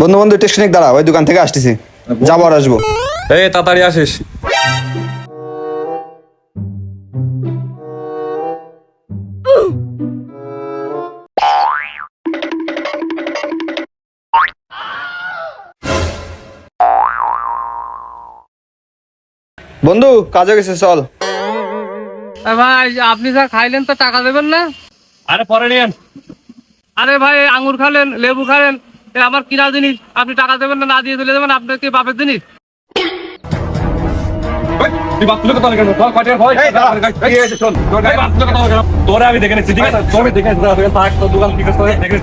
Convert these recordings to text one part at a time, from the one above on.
বন্ধু বন্ধু টেকনিক দাঁড়া ওই দোকান থেকে আসতেছি। যাব আর আসব। এই তাড়াতাড়ি আসিস। বন্ধু কাজে গেছে চল। এ ভাই আপনি যা খাইলেন তো টাকা দেবেন না? আরে পরে নিয়েন। আরে ভাই আঙ্গুর খালেন লেবু খালেন। আমার কিনা জিনিস? আপনি টাকা দেবেন না না দিয়ে চলে যাবেন আপনার কি বাপের জিনিস? তোর আমি দেখে নিচ্ছি ঠিক আছে? তোর দেখে নিচ্ছি তোর থাক তোর দোকান ঠিক আছে দেখে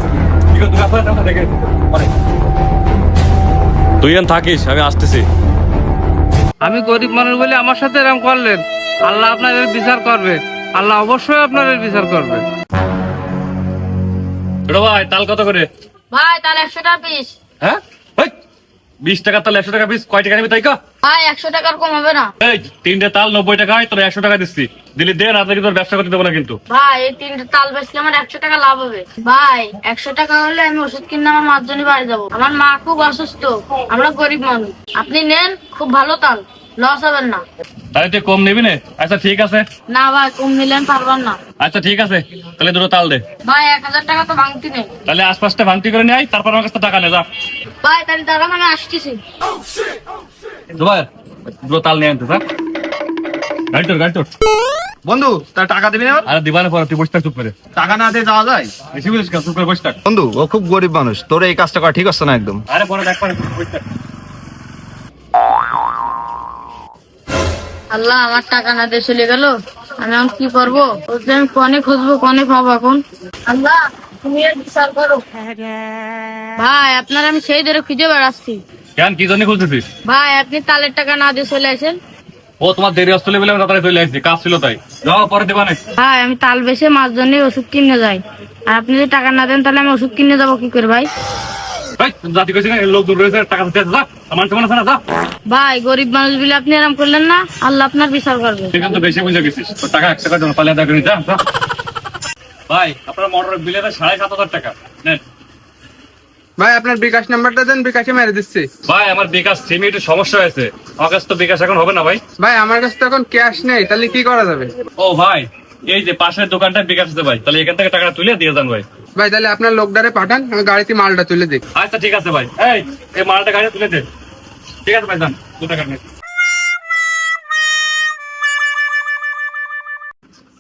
ঠিক আছে দেখে তুই থাকিস আমি আসতেছি। আমি গরিব মানুষ বলে আমার সাথে এরকম করলেন। আল্লাহ আপনাদের বিচার করবে। আল্লাহ অবশ্যই আপনাদের বিচার করবে। ভাই তাল কত করে? ভাই তাহলে একশো টাকা পিস হ্যাঁ বিশ টাকা তাল একশো টাকা পিস কয় টাকা নিবি তাই কা? ভাই একশো টাকার কম হবে না। এই তিনটে তাল নব্বই টাকা হয় তোর একশো টাকা দিচ্ছি। দিলি দে না তোর ব্যবসা করতে দেবো না কিন্তু। ভাই এই তিনটে তাল বেচলে আমার একশো টাকা লাভ হবে। ভাই একশো টাকা হলে আমি ওষুধ কিনে আমার মার জন্য বাড়ি যাব। আমার মা খুব অসুস্থ আমরা গরিব মানুষ। আপনি নেন খুব ভালো তাল। লস হবেন না। তাহলে তুই কম নিবি না। আচ্ছা ঠিক আছে। না ভাই কম নিলেন পারবেন না। আচ্ছা ঠিক আছে। তাহলে দুটো তাল দে। ভাই এক হাজার টাকা তো ভাঙতি নেই। তাহলে আশপাশটা ভাঙতি করে নিয়ে আয় তারপর আমার কাছে টাকা নে যা। ভাই তাহলে দাঁড়ান আমি আসতেছি। দুবার দুটো তাল নিয়ে আনতে স্যার গাড়ি তোর গাড়ি তোর। বন্ধু তার টাকা দিবি না? আরে দিবানে পরে তুই বসে থাক চুপ করে। টাকা না দিয়ে যাওয়া যায়? বেশি বলিস? চুপ করে বসে থাক। বন্ধু ও খুব গরিব মানুষ। তোর এই কাজটা করা ঠিক হচ্ছে না একদম? আরে পরে দেখ পরে বসে থাক। আল্লাহ আমার টাকা না দিয়ে চলে গেল। আমি এখন কি করব? আমি কনে খুঁজবো কনে পাবো এখন? আল্লাহ তুমি বিচার করো। ভাই আপনার আমি সেই ধরে খুঁজে বেড়াচ্ছি। কেন কি জন্য খুঁজতেছিস? ভাই আপনি তালের টাকা না দিয়ে চলে আসেন। ও তোমার দেরি আসলে বলে আমি তাড়াতাড়ি চলে আসছি কাজ ছিল তাই। যাও পরে দিবানে ভাই আমি তাল বেছে মাছ জন্য ওষুধ কিনে যাই। আর আপনি যদি টাকা না দেন তাহলে আমি ওষুধ কিনে যাব কি করে ভাই? জাতি কইছি না? লোক দূর রয়েছে টাকা দিতে যা আমার সমান আছে না যা। ভাই গরিব মানুষ বলে আপনি এরম করলেন না? আল্লাহ আপনার বিচার করবে। তুই কিন্তু বেশি বুঝে গেছিস। টাকা এক টাকার জন্য পালিয়ে দেখা যা যা। ভাই আপনার মোটর বিলে সাড়ে সাত হাজার টাকা। নেন। ভাই আপনার বিকাশ নাম্বারটা দেন বিকাশে মেরে দিচ্ছি। ভাই আমার বিকাশ সিমে একটু সমস্যা হয়েছে। আমার কাছে তো বিকাশ এখন হবে না ভাই। ভাই আমার কাছে তো এখন ক্যাশ নেই তাহলে কি করা যাবে? ও ভাই এই যে পাশের দোকানটা বিকাশ আছে ভাই তাহলে এখান থেকে টাকাটা তুলে দিয়ে যান ভাই। ভাই, তাহলে আপনার লোকদারে পাঠান, আমি গাড়িতে মালটা তুলে দিই। আচ্ছা ঠিক আছে ভাই। এই এই মালটা গাড়ি তুলে দে। ঠিক আছে ভাই, যান। দু টাকা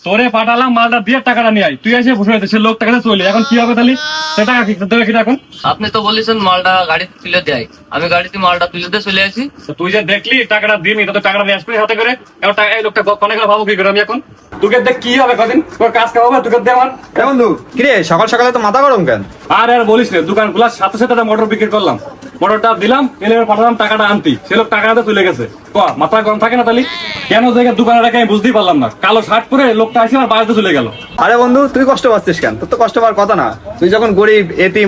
তোরে পাঠালাম মালটা দিয়ে টাকাটা নিয়ে আয়। তুই এসে বসে সে লোক টাকাটা চলে। এখন কি হবে তাহলে? সে টাকা কি দেবে কি এখন? আপনি তো বলেছেন মালটা গাড়িতে তুলে দেয়। আমি গাড়িতে মালটা তুলে দিয়ে চলে আসি। তুই যে দেখলি টাকাটা দিবি তো টাকাটা নিয়ে আসবি হাতে করে। এবার টাকা এই লোকটা কনে গেলে ভাবো কি করে আমি এখন? তোকে দেখ কি হবে কদিন? তোর কাজ হবে? তোকে দে আমার। এ বন্ধু কিরে সকাল সকালে তো মাথা গরম কেন? আর আর বলিস না দোকান খোলার সাথে সাথে মোটর বিক্রি করলাম। মোটরটা দিলাম এলে পাঠালাম টাকাটা আনতি। সে লোক টাকাটা চলে গেছে। ক মাথা গরম থাকে না তাহলে? কেন জায়গায় দোকানে আমি বুঝতেই পারলাম না। কালো শার্ট পরে লোকটা আসে আমার বাড়িতে চলে গেল। আরে বন্ধু, তুই কষ্ট পাচ্ছিস কেন? তোর তো কষ্ট পাওয়ার কথা না। তুই যখন গরিব এতি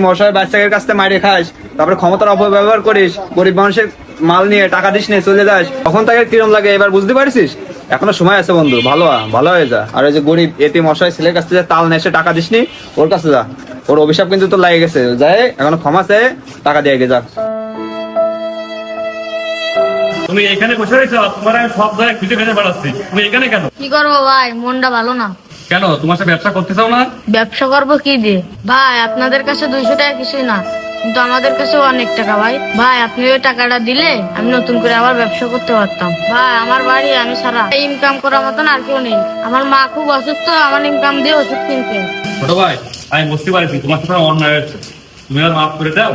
খাস, তারপরে ক্ষমতার অপব্যবহার করিস, গরিব মানুষের মাল নিয়ে টাকা দিস নিয়ে চলে যাস, তখন তাকে কিরম লাগে, এবার বুঝতে পারছিস? এখনও সময় আছে বন্ধু, ভালো ভালো হয়ে যা। আর ওই যে গরিব এতি মশাই ছেলের কাছ থেকে তাল নেসে টাকা দিস নি ওর কাছে যা। ওর অভিশাপ কিন্তু তো লাগে গেছে। যায় এখনও ক্ষমা চেয়ে টাকা দিয়ে যা। তুমি এখানে বসে রয়েছো তোমার আমি সব জায়গায় খুঁজে খুঁজে বেড়াচ্ছি। তুমি এখানে কেন? কি করব ভাই? মনটা ভালো না। কেন? তোমার সাথে ব্যবসা করতে চাও না? ব্যবসা করব কি দিয়ে? ভাই আপনাদের কাছে দুইশো টাকা কিছুই না। কিন্তু আমাদের কাছে অনেক টাকা ভাই। ভাই আপনি ওই টাকাটা দিলে আমি নতুন করে আবার ব্যবসা করতে পারতাম। ভাই আমার বাড়ি আমি সারা ইনকাম করার মতন আর কেউ নেই। আমার মা খুব অসুস্থ আমার ইনকাম দিয়ে ওষুধ কিনতে। ছোট ভাই আমি বুঝতে পারছি তোমার সাথে অন্যায় হচ্ছে তুমি আর মাফ করে দাও।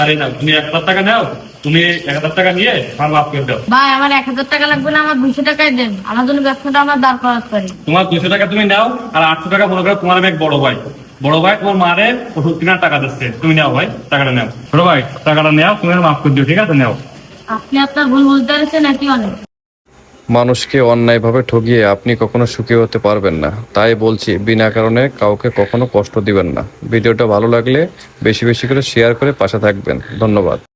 আরে না তুমি এক হাজার টাকা নাও। তুমি এক হাজার টাকা নিয়ে আমার মাফ করে দাও। ভাই আমার এক হাজার টাকা লাগবে না আমার দুইশো টাকাই দেন। আমার জন্য ব্যবসাটা আমার দাঁড় করাতে পারি। তোমার দুশো টাকা তুমি নাও আর আটশো টাকা মনে করো তোমার আমি এক বড় ভাই। বড় ভাই তোমার মারে ওষুধ কেনার টাকা দিচ্ছে। তুমি নাও ভাই টাকাটা নাও। ছোট ভাই টাকাটা নাও তুমি মাফ করে দিও ঠিক আছে? নাও। আপনি আপনার ভুল বুঝতে পেরেছেন নাকি অনেক? মানুষকে অন্যায়ভাবে ঠগিয়ে আপনি কখনো সুখী হতে পারবেন না। তাই বলছি বিনা কারণে কাউকে কখনো কষ্ট দিবেন না। ভিডিওটা ভালো লাগলে বেশি বেশি করে শেয়ার করে পাশে থাকবেন। ধন্যবাদ।